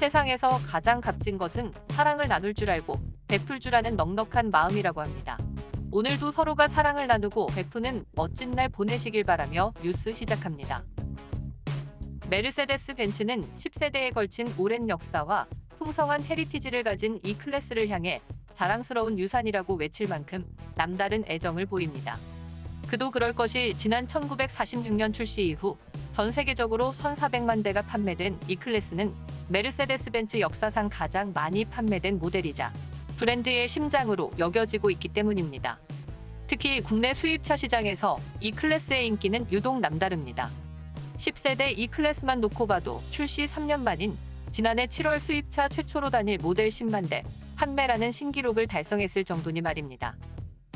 세상에서 가장 값진 것은 사랑을 나눌 줄 알고 베풀 줄 아는 넉넉한 마음이라고 합니다. 오늘도 서로가 사랑을 나누고 베푸는 멋진 날 보내시길 바라며 뉴스 시작합니다. 메르세데스 벤츠는 10세대에 걸친 오랜 역사와 풍성한 헤리티지를 가진 이 클래스를 향해 자랑스러운 유산이라고 외칠 만큼 남다른 애정을 보입니다. 그도 그럴 것이 지난 1946년 출시 이후 전 세계적으로 1,400만 대가 판매된 이 클래스는 메르세데스 벤츠 역사상 가장 많이 판매된 모델이자 브랜드의 심장으로 여겨지고 있기 때문입니다. 특히 국내 수입차 시장에서 이 클래스의 인기는 유독 남다릅니다. 10세대 이 클래스만 놓고 봐도 출시 3년 만인 지난해 7월 수입차 최초로 단일 모델 10만 대 판매라는 신기록을 달성했을 정도니 말입니다.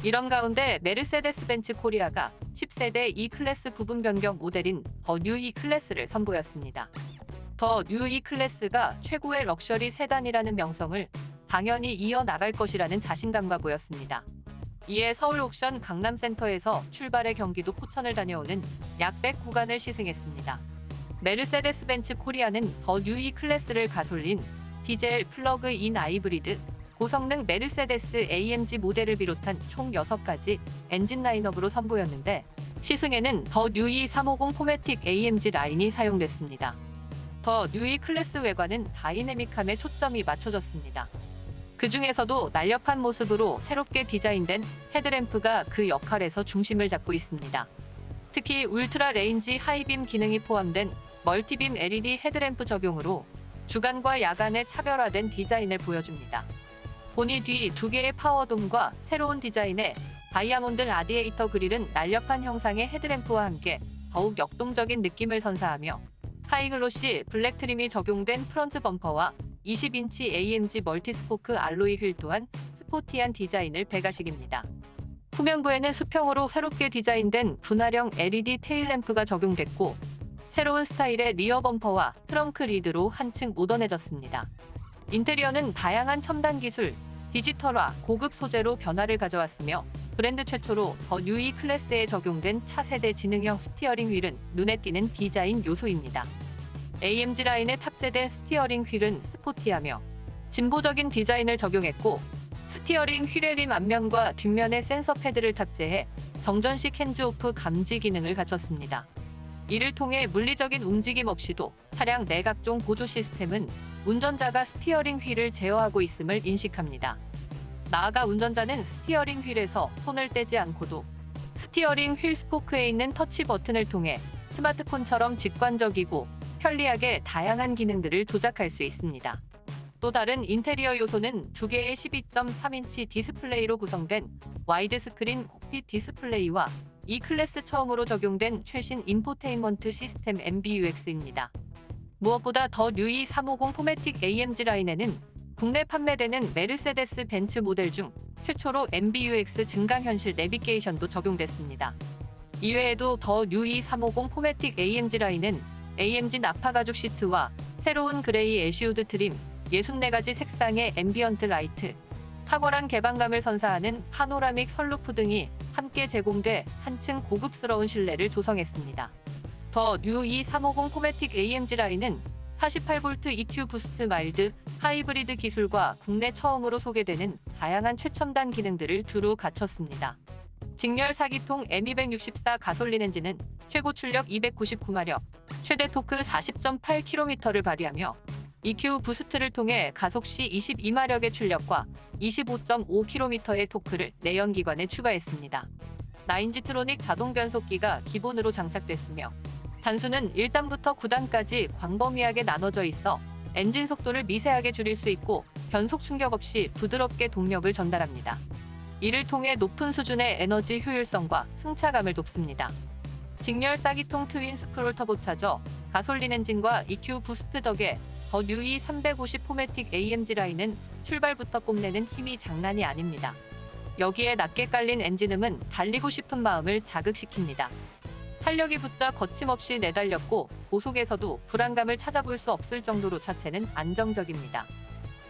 이런 가운데 메르세데스 벤츠 코리아가 10세대 E 클래스 부분 변경 모델인 더 뉴 E 클래스를 선보였습니다. 더 뉴 E 클래스가 최고의 럭셔리 세단이라는 명성을 당연히 이어나갈 것이라는 자신감과 보였습니다. 이에 서울 옥션 강남센터에서 출발해 경기도 포천을 다녀오는 약 100 구간을 시승했습니다. 메르세데스 벤츠 코리아는 더 뉴 E 클래스를 가솔린, 디젤 플러그인 하이브리드, 고성능 메르세데스 AMG 모델을 비롯한 총 6가지 엔진 라인업으로 선보였는데 시승에는 더 뉴이 350 포매틱 AMG 라인이 사용됐습니다. 더 뉴이 클래스 외관은 다이내믹함에 초점이 맞춰졌습니다. 그 중에서도 날렵한 모습으로 새롭게 디자인된 헤드램프가 그 역할에서 중심을 잡고 있습니다. 특히 울트라 레인지 하이빔 기능이 포함된 멀티빔 LED 헤드램프 적용으로 주간과 야간의 차별화된 디자인을 보여줍니다. 보니 뒤 두 개의 파워돔과 새로운 디자인의 다이아몬드 라디에이터 그릴은 날렵한 형상의 헤드램프와 함께 더욱 역동적인 느낌을 선사하며 하이글로시 블랙 트림이 적용된 프런트 범퍼와 20인치 AMG 멀티스포크 알로이 휠 또한 스포티한 디자인을 배가식입니다. 후면부에는 수평으로 새롭게 디자인된 분할형 LED 테일램프가 적용됐고 새로운 스타일의 리어 범퍼와 트렁크 리드로 한층 모던해졌습니다. 인테리어는 다양한 첨단 기술, 디지털화, 고급 소재로 변화를 가져왔으며 브랜드 최초로 더 뉴이 클래스에 적용된 차세대 지능형 스티어링 휠은 눈에 띄는 디자인 요소입니다. AMG 라인에 탑재된 스티어링 휠은 스포티하며 진보적인 디자인을 적용했고 스티어링 휠의 림 앞면과 뒷면에 센서 패드를 탑재해 정전식 핸즈오프 감지 기능을 갖췄습니다. 이를 통해 물리적인 움직임 없이도 차량 내 각종 보조 시스템은 운전자가 스티어링 휠을 제어하고 있음을 인식합니다. 나아가 운전자는 스티어링 휠에서 손을 떼지 않고도 스티어링 휠 스포크에 있는 터치 버튼을 통해 스마트폰처럼 직관적이고 편리하게 다양한 기능들을 조작할 수 있습니다. 또 다른 인테리어 요소는 두 개의 12.3인치 디스플레이로 구성된 와이드 스크린 콕핏 디스플레이와 이 클래스 처음으로 적용된 최신 인포테인먼트 시스템 MBUX입니다. 무엇보다 더 뉴이 350 포매틱 AMG 라인에는 국내 판매되는 메르세데스 벤츠 모델 중 최초로 MBUX 증강현실 내비게이션도 적용됐습니다. 이외에도 더 뉴이 350 포매틱 AMG 라인은 AMG 나파 가죽 시트와 새로운 그레이 애쉬우드 트림, 64가지 색상의 앰비언트 라이트, 탁월한 개방감을 선사하는 파노라믹 선루프 등이 함께 제공돼 한층 고급스러운 실내를 조성했습니다. 더 뉴이 350 포매틱 AMG 라인은 48V EQ 부스트 마일드 하이브리드 기술과 국내 처음으로 소개되는 다양한 최첨단 기능들을 두루 갖췄습니다. 직렬 4기통 M264 가솔린 엔진은 최고 출력 299마력, 최대 토크 40.8km를 발휘하며 EQ 부스트를 통해 가속 시 22마력의 출력과 25.5km의 토크를 내연기관에 추가했습니다. 나인지 트로닉 자동 변속기가 기본으로 장착됐으며 단수는 1단부터 9단까지 광범위하게 나눠져 있어 엔진 속도를 미세하게 줄일 수 있고 변속 충격 없이 부드럽게 동력을 전달합니다. 이를 통해 높은 수준의 에너지 효율성과 승차감을 돕습니다. 직렬 싸기통 트윈 스크롤 터보차저 가솔린 엔진과 EQ 부스트 덕에 더 뉴이 350 포매틱 AMG 라인은 출발부터 뽐내는 힘이 장난이 아닙니다. 여기에 낮게 깔린 엔진음은 달리고 싶은 마음을 자극시킵니다. 탄력이 붙자 거침없이 내달렸고 고속에서도 불안감을 찾아볼 수 없을 정도로 자체는 안정적입니다.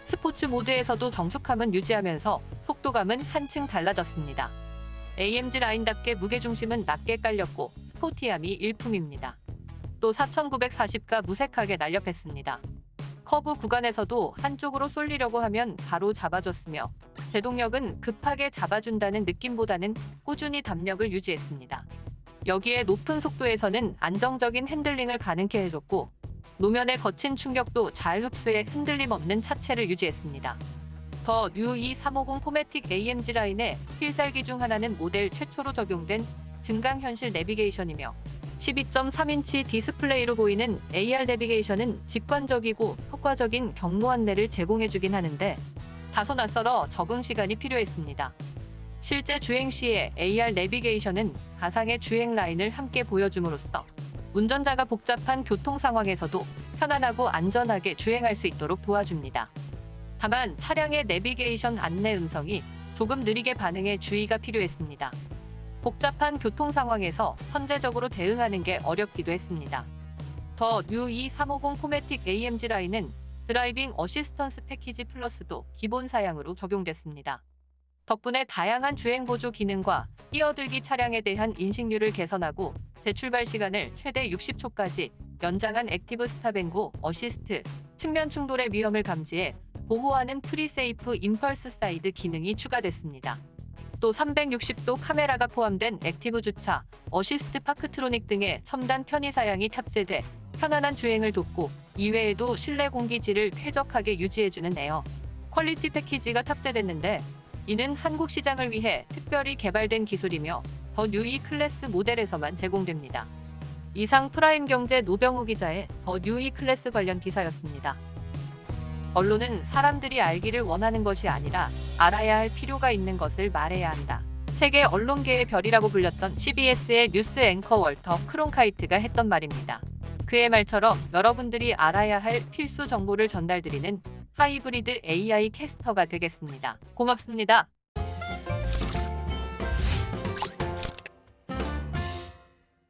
스포츠 모드에서도 정숙함은 유지하면서 속도감은 한층 달라졌습니다. AMG 라인답게 무게중심은 낮게 깔렸고 스포티함이 일품입니다. 또 4940가 무색하게 날렵했습니다. 커브 구간에서도 한쪽으로 쏠리려고 하면 바로 잡아줬으며 제동력은 급하게 잡아준다는 느낌보다는 꾸준히 담력을 유지했습니다. 여기에 높은 속도에서는 안정적인 핸들링을 가능케 해줬고 노면의 거친 충격도 잘 흡수해 흔들림 없는 차체를 유지했습니다. 더 U2350 포매틱 AMG 라인의 필살기 중 하나는 모델 최초로 적용된 증강현실 내비게이션이며 12.3인치 디스플레이로 보이는 AR 내비게이션은 직관적이고 효과적인 경로 안내를 제공해주긴 하는데 다소 낯설어 적응 시간이 필요했습니다. 실제 주행 시에 AR 내비게이션은 가상의 주행 라인을 함께 보여줌으로써 운전자가 복잡한 교통 상황에서도 편안하고 안전하게 주행할 수 있도록 도와줍니다. 다만 차량의 내비게이션 안내 음성이 조금 느리게 반응해 주의가 필요했습니다. 복잡한 교통 상황에서 선제적으로 대응하는 게 어렵기도 했습니다. 더 U2350 포매틱 AMG 라인은 드라이빙 어시스턴스 패키지 플러스도 기본 사양으로 적용됐습니다. 덕분에 다양한 주행 보조 기능과 뛰어들기 차량에 대한 인식률을 개선하고 재출발 시간을 최대 60초까지 연장한 액티브 스탑앤고 어시스트, 측면 충돌의 위험을 감지해 보호하는 프리세이프 임펄스 사이드 기능이 추가됐습니다. 또 360도 카메라가 포함된 액티브 주차, 어시스트 파크트로닉 등의 첨단 편의 사양이 탑재돼 편안한 주행을 돕고 이외에도 실내 공기질을 쾌적하게 유지해주는 에어 퀄리티 패키지가 탑재됐는데 이는 한국 시장을 위해 특별히 개발된 기술이며 더 뉴이 클래스 모델에서만 제공됩니다. 이상 프라임 경제 노병우 기자의 더 뉴이 클래스 관련 기사였습니다. 언론은 사람들이 알기를 원하는 것이 아니라 알아야 할 필요가 있는 것을 말해야 한다. 세계 언론계의 별이라고 불렸던 CBS의 뉴스 앵커 월터 크론카이트가 했던 말입니다. 그의 말처럼 여러분들이 알아야 할 필수 정보를 전달드리는 하이브리드 AI 캐스터가 되겠습니다. 고맙습니다.